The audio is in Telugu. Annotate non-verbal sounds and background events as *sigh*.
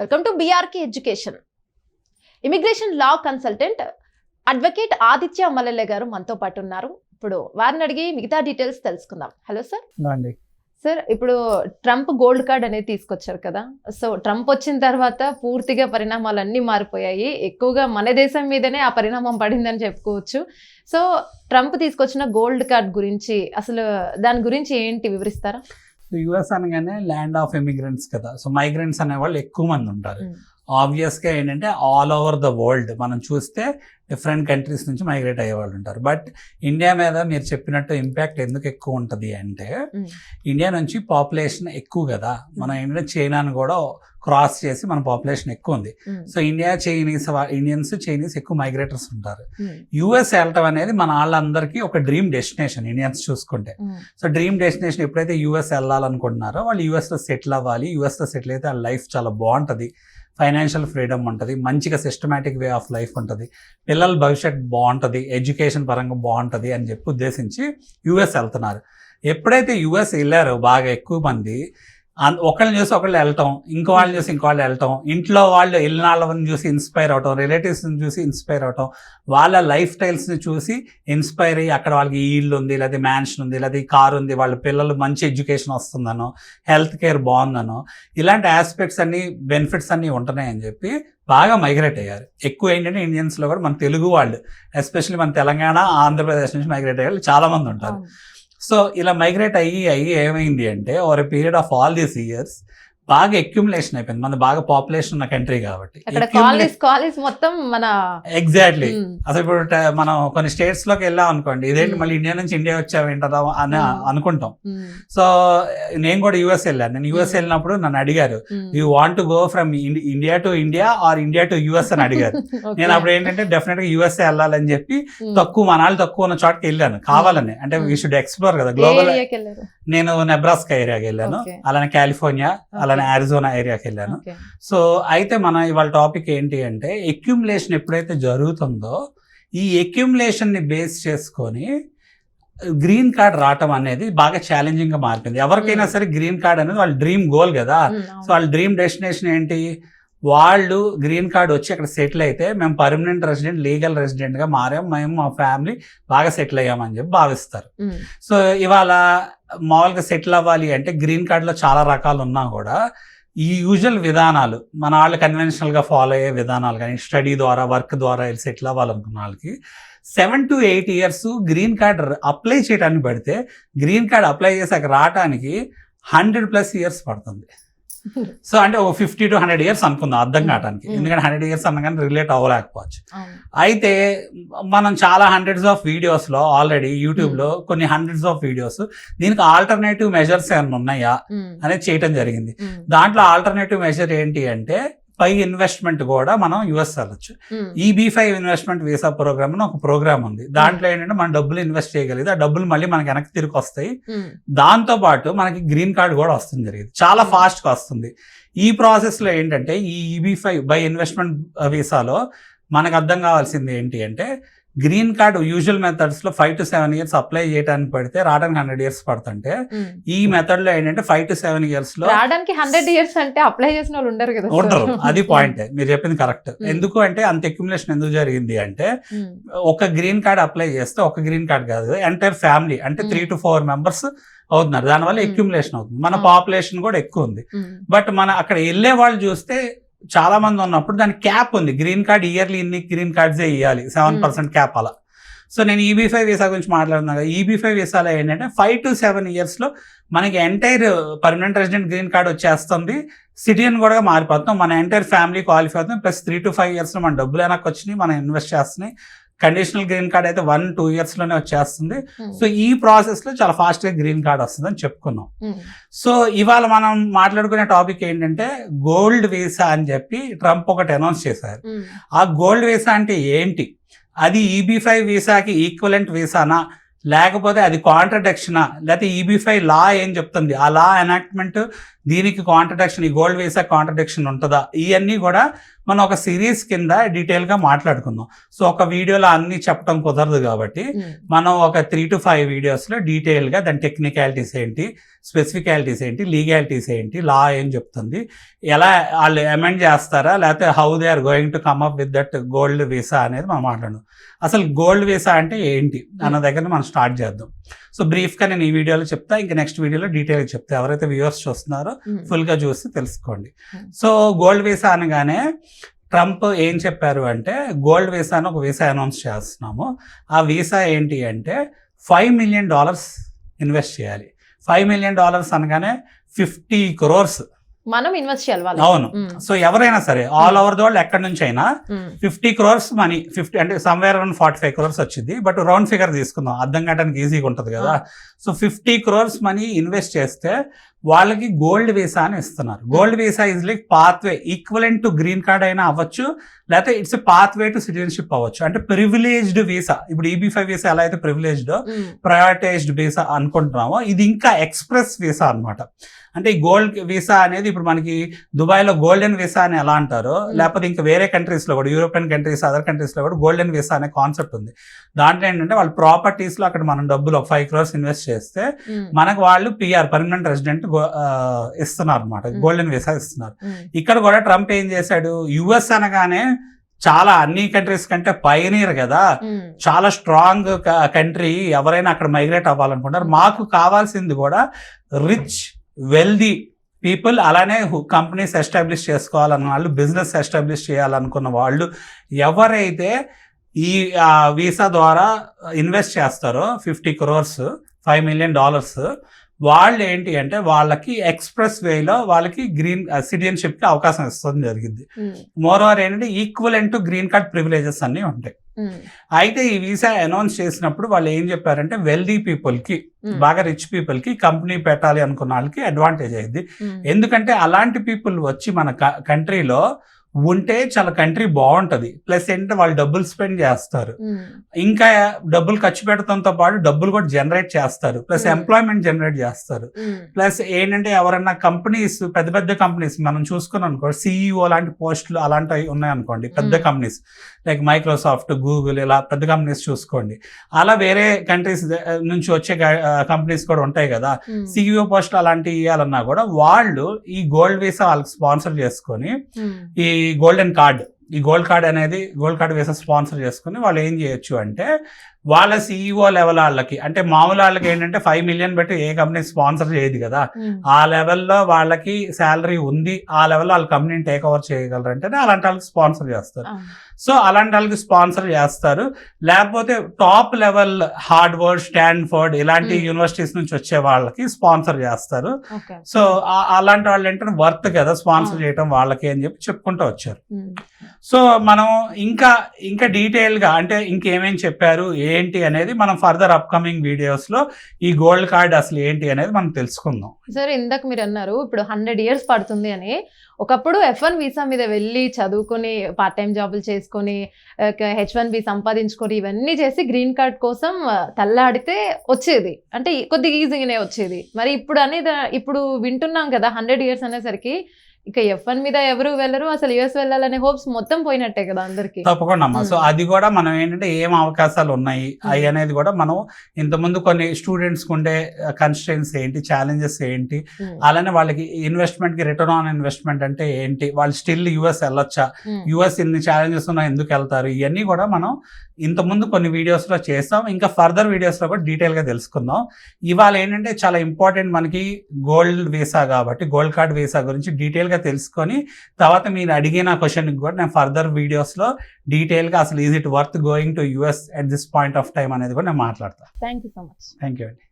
Welcome to BRK education immigration law consultant advocate Aditya Mallela గారు మనతో పాటు ఉన్నారు. ఇప్పుడు వారిని అడిగి మిగతా డీటెయిల్స్ తెలుసుకుందాం. హలో సార్ సార్ ఇప్పుడు ట్రంప్ గోల్డ్ కార్డ్ అనేది తీసుకొచ్చారు కదా. సో ట్రంప్ వచ్చిన తర్వాత పూర్తిగా పరిణామాలు అన్నీ మారిపోయాయి. ఎక్కువగా మన దేశం మీదనే ఆ పరిణామం పడిందని చెప్పుకోవచ్చు. సో ట్రంప్ తీసుకొచ్చిన గోల్డ్ కార్డ్ గురించి అసలు దాని గురించి ఏంటి వివరిస్తారా? యుఎస్ అనగానే ల్యాండ్ ఆఫ్ ఎమిగ్రెంట్స్ కదా. సో మైగ్రెంట్స్ అనే వాళ్ళు ఎక్కువ మంది ఉంటారు. ఆబ్వియస్గా ఏంటంటే ఆల్ ఓవర్ ద వరల్డ్ మనం చూస్తే డిఫరెంట్ కంట్రీస్ నుంచి మైగ్రేట్ అయ్యే వాళ్ళు ఉంటారు బట్ ఇండియా మీద మీరు చెప్పినట్టు ఇంపాక్ట్ ఎందుకు ఎక్కువ ఉంటుంది అంటే. ఇండియా నుంచి పాపులేషన్ ఎక్కువ కదా మనం ఏంటంటే చైనాను కూడా క్రాస్ చేసి మన పాపులేషన్ ఎక్కువ ఉంది. So India Chinese Indians Chinese ఎక్కువ మైగ్రేటర్స్ ఉంటారు. యుఎస్ వెళ్ళటం అనేది మన వాళ్ళందరికీ ఒక డ్రీమ్ డెస్టినేషన్ ఇండియన్స్ చూసుకుంటే. సో డ్రీమ్ డెస్టినేషన్ ఎప్పుడైతే యూఎస్ వెళ్ళాలనుకుంటున్నారో వాళ్ళు యూఎస్లో సెటిల్ అవ్వాలి యూఎస్లో సెటిల్ అయితే వాళ్ళ లైఫ్ చాలా బాగుంటుంది ఫైనాన్షియల్ ఫ్రీడమ్ ఉంటుంది మంచిగా సిస్టమేటిక్ వే ఆఫ్ లైఫ్ ఉంటుంది. పిల్లల భవిష్యత్ బాగుంటుంది ఎడ్యుకేషన్ పరంగా బాగుంటుంది అని చెప్పి ఉద్దేశించి యూఎస్ వెళ్తున్నారు. ఎప్పుడైతే యూఎస్ వెళ్ళారో బాగా ఎక్కువ మంది ఒకళ్ళని చూసి ఒకళ్ళు వెళ్ళటం ఇంకో వాళ్ళని చూసి ఇంకో వాళ్ళు వెళ్ళటం ఇంట్లో వాళ్ళు వెళ్ళిన వాళ్ళని చూసి ఇన్స్పైర్ అవటం రిలేటివ్స్ని చూసి ఇన్స్పైర్ అవటం వాళ్ళ లైఫ్ స్టైల్స్ని చూసి ఇన్స్పైర్ అయ్యి అక్కడ వాళ్ళకి ఈ ఇల్లు ఉంది లేదా మ్యాన్షన్ ఉంది లేదా ఈ కార్ ఉంది వాళ్ళ పిల్లలు మంచి ఎడ్యుకేషన్ వస్తుందనో హెల్త్ కేర్ బాగుందనో ఇలాంటి ఆస్పెక్ట్స్ అన్ని బెనిఫిట్స్ అన్నీ ఉంటున్నాయని చెప్పి బాగా మైగ్రేట్ అయ్యారు. ఎక్కువ ఏంటంటే ఇండియన్స్లో కూడా మన తెలుగు వాళ్ళు ఎస్పెషల్లీ మన తెలంగాణ ఆంధ్రప్రదేశ్ నుంచి మైగ్రేట్ అయ్యే వాళ్ళు చాలా మంది ఉంటారు. సో ఇలా మైగ్రేట్ అయ్యి అయ్యి ఏమైంది అంటే over period of all these years బాగా అక్యుములేషన్ అయిపోయింది మన బాగా పాపులేషన్ ఉన్న కంట్రీ కాబట్టి మొత్తం మన ఎగ్జాక్ట్లీ Mm. అసలు ఇప్పుడు మనం కొన్ని స్టేట్స్లోకి వెళ్ళాం అనుకోండి ఇదేంటి Mm. మళ్ళీ ఇండియా నుంచి ఇండియా వచ్చావేంటదా అని Mm. అనుకుంటాం. సో నేను కూడా యుఎస్ వెళ్ళాను నేను యుఎస్. వెళ్ళినప్పుడు నన్ను అడిగారు. You want to go from India to India or India to US అని అడిగారు. *laughs* నేను అప్పుడు ఏంటంటే డెఫినెట్గా యుఎస్ వెళ్ళాలని చెప్పి. తక్కువ మనాలు తక్కువ ఉన్న చోటకి వెళ్ళాను కావాలని అంటే వీ Mm. షుడ్ ఎక్స్ప్లోర్ కదా గ్లోబల్ నేను నెబ్రాస్కా ఏరియాకి వెళ్ళాను. అలానే కాలిఫోర్నియా అలానే అరిజోనా ఏరియాకి వెళ్ళాను. సో అయితే మన ఇవాళ టాపిక్ ఏంటి అంటే ఎక్యుములేషన్ ఎప్పుడైతే జరుగుతుందో ఈ ఎక్యుములేషన్ని బేస్ చేసుకొని గ్రీన్ కార్డ్ రావటం అనేది బాగా ఛాలెంజింగ్గా మారిపోయింది. ఎవరికైనా Mm. సరే గ్రీన్ కార్డ్ అనేది వాళ్ళ డ్రీమ్ గోల్ కదా. Mm, so. వాళ్ళ డ్రీమ్ డెస్టినేషన్ ఏంటి? వాళ్ళు గ్రీన్ కార్డ్ వచ్చి అక్కడ సెటిల్ అయితే మేము పర్మనెంట్ రెసిడెంట్ లీగల్ రెసిడెంట్గా మారాం. మేము మా ఫ్యామిలీ బాగా సెటిల్ అయ్యామని చెప్పి భావిస్తారు. Mm. సో ఇవాళ మామూలుగా సెటిల్ అవ్వాలి అంటే గ్రీన్ కార్డులో చాలా రకాలు ఉన్నా కూడా ఈ యూజువల్ విధానాలు మన వాళ్ళు కన్వెన్షనల్గా ఫాలో అయ్యే విధానాలు కానీ స్టడీ ద్వారా వర్క్ ద్వారా వెళ్ళి సెటిల్ అవ్వాలనుకున్న వాళ్ళకి seven to eight years green card apply చేయడానికి పెడితే గ్రీన్ కార్డ్ అప్లై చేసాక రావడానికి హండ్రెడ్ ప్లస్ ఇయర్స్ పడుతుంది. సో అంటే ఒక ఫిఫ్టీ టు హండ్రెడ్ ఇయర్స్ అనుకుందాం అర్థం. కావడానికి. ఎందుకంటే హండ్రెడ్ ఇయర్స్ అనగానే రిలేట్ అవ్వలేకపోవచ్చు. అయితే మనం చాలా హండ్రెడ్స్ ఆఫ్ వీడియోస్లో ఆల్రెడీ యూట్యూబ్లో కొన్ని హండ్రెడ్స్ ఆఫ్ వీడియోస్ దీనికి ఆల్టర్నేటివ్ మెజర్స్ ఏమైనా ఉన్నాయా. అనేది చేయటం జరిగింది. దాంట్లో ఆల్టర్నేటివ్ మెజర్ ఏంటి అంటే పై ఇన్వెస్ట్మెంట్ కూడా మనం యుఎస్ వెళ్ళచ్చు. ఈ B five investment visa program అని ఒక ప్రోగ్రామ్ ఉంది దాంట్లో ఏంటంటే మనం డబ్బులు ఇన్వెస్ట్ చేయగలిగితే ఆ డబ్బులు మళ్ళీ మనకి వెనక్కి తిరిగి వస్తాయి. దాంతో పాటు మనకి గ్రీన్ కార్డ్ కూడా వస్తుంది జరిగింది చాలా. ఫాస్ట్గా వస్తుంది ఈ ప్రాసెస్లో ఏంటంటే ఈ ఈబీ ఫైవ్ బై ఇన్వెస్ట్మెంట్ వీసాలో మనకు అర్థం కావాల్సింది ఏంటి అంటే green card usual మెథడ్స్లో five to seven years apply చేయడానికి పడితే రావడానికి హండ్రెడ్ ఇయర్స్ పడుతుంటే. ఈ మెథడ్లో ఏంటంటే ఫైవ్ టు సెవెన్ ఇయర్స్లో రావడానికి హండ్రెడ్ ఇయర్స్ అంటే అప్లై చేసిన వాళ్ళు ఉండరు కదా ఉండరు. అది *laughs* పాయింట్ మీరు చెప్పింది కరెక్ట్. ఎందుకు అంటే అంత అక్యుములేషన్ ఎందుకు జరిగింది అంటే. ఒక గ్రీన్ కార్డ్ అప్లై చేస్తే ఒక గ్రీన్ కార్డ్ కాదు ఎంటైర్ ఫ్యామిలీ అంటే. త్రీ టు ఫోర్ మెంబర్స్ అవుతున్నారు దానివల్ల. అక్యుములేషన్ అవుతుంది మన. పాపులేషన్ కూడా ఎక్కువ ఉంది. బట్ మన అక్కడ వెళ్ళే వాళ్ళు చూస్తే చాలా మంది ఉన్నప్పుడు దాని క్యాప్ ఉంది. గ్రీన్ కార్డ్ ఇయర్లీ ఇన్ని గ్రీన్ కార్డ్స్ ఇవ్వాలి సెవెన్ పర్సెంట్ క్యాప్ అలా. సో నేను ఈబీ ఫైవ్ వీసా గురించి మాట్లాడుతున్నా కదా. ఈబీ ఫైవ్ వీసాలో ఏంటంటే ఫైవ్ టు సెవెన్ ఇయర్స్లో మనకి entire permanent resident green card వచ్చేస్తుంది. సిటిజన్ కూడా మారిపోతాం. మన ఎంటైర్ ఫ్యామిలీ క్వాలిఫై అవుతుంది ప్లస్ త్రీ టు ఫైవ్ ఇయర్స్లో మన డబ్బులు వెనక్కి వచ్చినాయి. మనం ఇన్వెస్ట్ చేస్తున్నాయి. కండిషనల్ గ్రీన్ కార్డ్ అయితే వన్ టూ ఇయర్స్లోనే వచ్చేస్తుంది. Mm. సో ఈ ప్రాసెస్లో చాలా ఫాస్ట్గా గ్రీన్ కార్డ్ వస్తుందని చెప్పుకున్నాం. Mm. సో ఇవాళ మనం మాట్లాడుకునే టాపిక్ ఏంటంటే గోల్డ్ వీసా అని చెప్పి ట్రంప్ ఒకటి అనౌన్స్ చేశారు. Mm. ఆ గోల్డ్ వీసా అంటే ఏంటి? అది ఈబీ ఫైవ్ వీసాకి ఈక్వలెంట్ వీసానా లేకపోతే అది కాంట్రడక్షనా లేకపోతే ఈబీ ఫైవ్ లా ఏం చెప్తుంది? ఆ లా ఎనాక్ట్మెంట్ దీనికి కాంట్రడక్షన్ ఈ గోల్డ్ వీసా కాంట్రడక్షన్ ఉంటుందా? ఇవన్నీ కూడా మనం ఒక సిరీస్ కింద డీటెయిల్గా మాట్లాడుకుందాం. సో ఒక వీడియోలో అన్ని చెప్పడం కుదరదు కాబట్టి మనం ఒక త్రీ టు ఫైవ్ వీడియోస్లో డీటెయిల్గా దాని టెక్నికాలిటీస్ ఏంటి స్పెసిఫికాలిటీస్ ఏంటి లీగాలిటీస్ ఏంటి లా ఏం చెప్తుంది ఎలా వాళ్ళు అమెండ్ చేస్తారా లేకపోతే how they are going to come up with that gold visa అనేది మనం మాట్లాడడం అసలు గోల్డ్ వీసా అంటే ఏంటి అన్న దగ్గర మనం స్టార్ట్ చేద్దాం. సో బ్రీఫ్గా నేను ఈ వీడియోలో చెప్తా ఇంకా నెక్స్ట్ వీడియోలో డీటెయిల్గా చెప్తా. ఎవరైతే వ్యూవర్స్ చూస్తున్నారో ఉమ్, ఫుల్గా చూసి తెలుసుకోండి. సో గోల్డ్ వీసా అనగానే ట్రంప్ ఏం చెప్పారు అంటే గోల్డ్ వీసా అని ఒక వీసా అనౌన్స్ చేస్తున్నాము. ఆ వీసా ఏంటి అంటే ఫైవ్ మిలియన్ డాలర్స్ ఇన్వెస్ట్ చేయాలి. ఫైవ్ మిలియన్ డాలర్స్ అనగానే ఫిఫ్టీ క్రోర్స్. మనం ఇన్వెస్ట్ చేయాలి అవును. సో ఎవరైనా సరే ఆల్ ఓవర్ ద వరల్డ్ ఎక్కడి నుంచి అయినా ఫిఫ్టీ క్రోర్స్ మనీ ఫిఫ్టీ అంటే somewhere around forty five crores వచ్చింది. బట్ రౌండ్ ఫిగర్ తీసుకుందాం. అర్థం కావడానికి ఈజీగా ఉంటుంది కదా. So fifty crores money invest చేస్తే వాళ్ళకి గోల్డ్ వీసా అని ఇస్తున్నారు. Gold visa is like pathway equivalent to green card అయినా అవ్వచ్చు లేకపోతే ఇట్స్ పాత్వే టు సిటిజన్షిప్ అవ్వచ్చు. అంటే ప్రివిలేజ్డ్ వీసా ఇప్పుడు ఈబీ ఫైవ్ వీసా ఎలా అయితే ప్రివిలేజ్డ్ ప్రయారిటైజ్డ్ వీసా అనుకుంటున్నామో ఇది ఇంకా ఎక్స్ప్రెస్ వీసా అన్నమాట. అంటే ఈ గోల్డ్ వీసా అనేది ఇప్పుడు మనకి దుబాయ్లో గోల్డెన్ వీసా అని ఎలా అంటారో లేకపోతే ఇంకా వేరే కంట్రీస్లో కూడా యూరోపియన్ కంట్రీస్ అదర్ కంట్రీస్లో కూడా గోల్డెన్ వీసా అనే కాన్సెప్ట్ ఉంది. దాంట్లో ఏంటంటే వాళ్ళ ప్రాపర్టీస్లో అక్కడ మనం డబ్బులు ఒక ఫైవ్ క్రోర్స్ ఇన్వెస్ట్ చేస్తే ఉమ్, మనకు వాళ్ళు పిఆర్ పర్మనెంట్ రెసిడెంట్ ఇస్తున్నారు అనమాట. గోల్డెన్ వీసా ఇస్తున్నారు. ఇక్కడ కూడా ట్రంప్ ఏం చేశాడు? యుఎస్ అనగానే చాలా అన్ని కంట్రీస్ కంటే పైనీర్ కదా. చాలా స్ట్రాంగ్ కంట్రీ. ఎవరైనా అక్కడ మైగ్రేట్ అవ్వాలనుకుంటారు మాకు కావాల్సింది కూడా రిచ్ వెల్దీ పీపుల్ అలానే కంపెనీస్ ఎస్టాబ్లిష్ చేసుకోవాలన్న వాళ్ళు బిజినెస్ ఎస్టాబ్లిష్ చేయాలనుకున్న వాళ్ళు ఎవరైతే ఈ వీసా ద్వారా ఇన్వెస్ట్ చేస్తారో fifty crores five million dollars వాళ్ళు ఏంటి అంటే వాళ్ళకి ఎక్స్ప్రెస్ వేలో వాళ్ళకి గ్రీన్ సిటిజన్షిప్కి అవకాశం ఇస్తుంది జరిగింది. మోర్ ఓవర్ ఏంటంటే equal to green card privileges అన్నీ ఉంటాయి. అయితే ఈ వీసా అనౌన్స్ చేసినప్పుడు వాళ్ళు ఏం చెప్పారంటే వెల్దీ పీపుల్కి ఉమ్, బాగా రిచ్ పీపుల్కి కంపెనీ పెట్టాలి అనుకున్న వాళ్ళకి అడ్వాంటేజ్ అయింది ఎందుకంటే అలాంటి పీపుల్ వచ్చి మన కంట్రీలో ఉంటే చాలా కంట్రీ బాగుంటది. ప్లస్ ఏంటంటే వాళ్ళు డబ్బులు స్పెండ్ చేస్తారు. ఇంకా డబ్బులు ఖర్చు పెడతంతో పాటు డబ్బులు కూడా జనరేట్ చేస్తారు. ప్లస్. ఎంప్లాయ్మెంట్ జనరేట్ చేస్తారు. ప్లస్ ఏంటంటే ఎవరన్నా కంపెనీస్ పెద్ద పెద్ద కంపెనీస్ మనం చూసుకున్నాం అనుకో సిఇఓ లాంటి పోస్టులు అలాంటివి ఉన్నాయనుకోండి పెద్ద. కంపెనీస్. లైక్ మైక్రోసాఫ్ట్ గూగుల్ ఇలా పెద్ద కంపెనీస్ చూసుకోండి. అలా వేరే కంట్రీస్ నుంచి వచ్చే కంపెనీస్ కూడా ఉంటాయి కదా. సిఇఓ పోస్టులు అలాంటివి ఇవ్వాలన్నా కూడా వాళ్ళు ఈ గోల్డ్ వీసా వాళ్ళకి స్పాన్సర్ చేసుకొని ఈ గోల్డెన్ కార్డ్ ఈ గోల్డ్ కార్డ్ అనేది గోల్డ్ కార్డ్ వీసా స్పాన్సర్ చేసుకుని వాళ్ళు ఏం చేయొచ్చు అంటే వాళ్ళ సిఇఓ లెవెల్ వాళ్ళకి అంటే మామూలు వాళ్ళకి ఏంటంటే ఫైవ్ మిలియన్ పెట్టి ఏ కంపెనీ స్పాన్సర్ చేయదు కదా. ఉమ్, ఆ లెవెల్లో వాళ్ళకి శాలరీ ఉంది ఆ లెవెల్లో వాళ్ళ కంపెనీని టేక్ ఓవర్ చేయగలరు అంటేనే అలాంటి వాళ్ళకి స్పాన్సర్ చేస్తారు. సో అలాంటి వాళ్ళకి స్పాన్సర్ చేస్తారు. లేకపోతే టాప్ లెవెల్ హార్డ్వర్డ్ స్టాన్ఫోర్డ్ ఇలాంటి. యూనివర్సిటీస్ నుంచి వచ్చే వాళ్ళకి స్పాన్సర్ చేస్తారు. సో అలాంటి వాళ్ళు ఏంటంటే వర్త్ కదా స్పాన్సర్. చేయడం వాళ్ళకి అని చెప్పి చెప్పుకుంటూ వచ్చారు. సో మనం ఇంకా ఇంకా డీటెయిల్గా అంటే ఇంకేమేం చెప్పారు ఏంటి అనేది మనం ఫర్దర్ అప్కమింగ్ వీడియోస్లో ఈ గోల్డ్ కార్డ్ అసలు ఏంటి అనేది మనం తెలుసుకుందాం. సరే ఇందాక మీరు అన్నారు ఇప్పుడు హండ్రెడ్ ఇయర్స్ పడుతుంది అని. ఒకప్పుడు ఎఫ్ వన్ వీసా మీద వెళ్ళి చదువుకొని పార్ట్ టైం జాబులు చేసుకొని హెచ్ వన్ బి సంపాదించుకొని ఇవన్నీ చేసి గ్రీన్ కార్డ్ కోసం తల్లాడితే వచ్చేది. అంటే కొద్దిగా ఈజీగానే వచ్చేది. మరి ఇప్పుడు అనేది ఇప్పుడు వింటున్నాం కదా హండ్రెడ్ ఇయర్స్ అనేసరికి ఇక ఎఫ్ వన్ మీద ఎవరు వెళ్ళరు అసలు యుఎస్ వెళ్ళాలనే హోప్స్ మొత్తం పోయినట్టే కదా అందరికి. తప్పకుండా అమ్మా. So Hmm. అది కూడా మనం ఏంటంటే ఏం అవకాశాలు ఉన్నాయి? అవి అనేది కూడా మనం ఇంతకుముందు కొన్ని స్టూడెంట్స్ ఉండే కన్స్టెన్స్ ఏంటి ఛాలెంజెస్ ఏంటి అలానే వాళ్ళకి ఇన్వెస్ట్మెంట్కి రిటర్న్ ఆన్ ఇన్వెస్ట్మెంట్ అంటే ఏంటి? వాళ్ళు స్టిల్ యుఎస్ వెళ్ళొచ్చా? యుఎస్ ఇన్ని ఛాలెంజెస్ ఉన్నా ఎందుకు వెళ్తారు? ఇవన్నీ కూడా మనం ఇంతకుముందు కొన్ని వీడియోస్లో చేస్తాం ఇంకా ఫర్దర్ వీడియోస్లో కూడా డీటెయిల్గా తెలుసుకుందాం. ఇవాళ ఏంటంటే చాలా ఇంపార్టెంట్ మనకి గోల్డ్ వీసా కాబట్టి గోల్డ్ కార్డ్ వీసా గురించి డీటెయిల్గా తెలుసుకొని తర్వాత మీరు అడిగిన క్వశ్చన్కి కూడా నేను ఫర్దర్ వీడియోస్లో డీటెయిల్గా అసలు is it worth going to US at this point of time అనేది కూడా నేను మాట్లాడతాను thank you so much thank you అండి.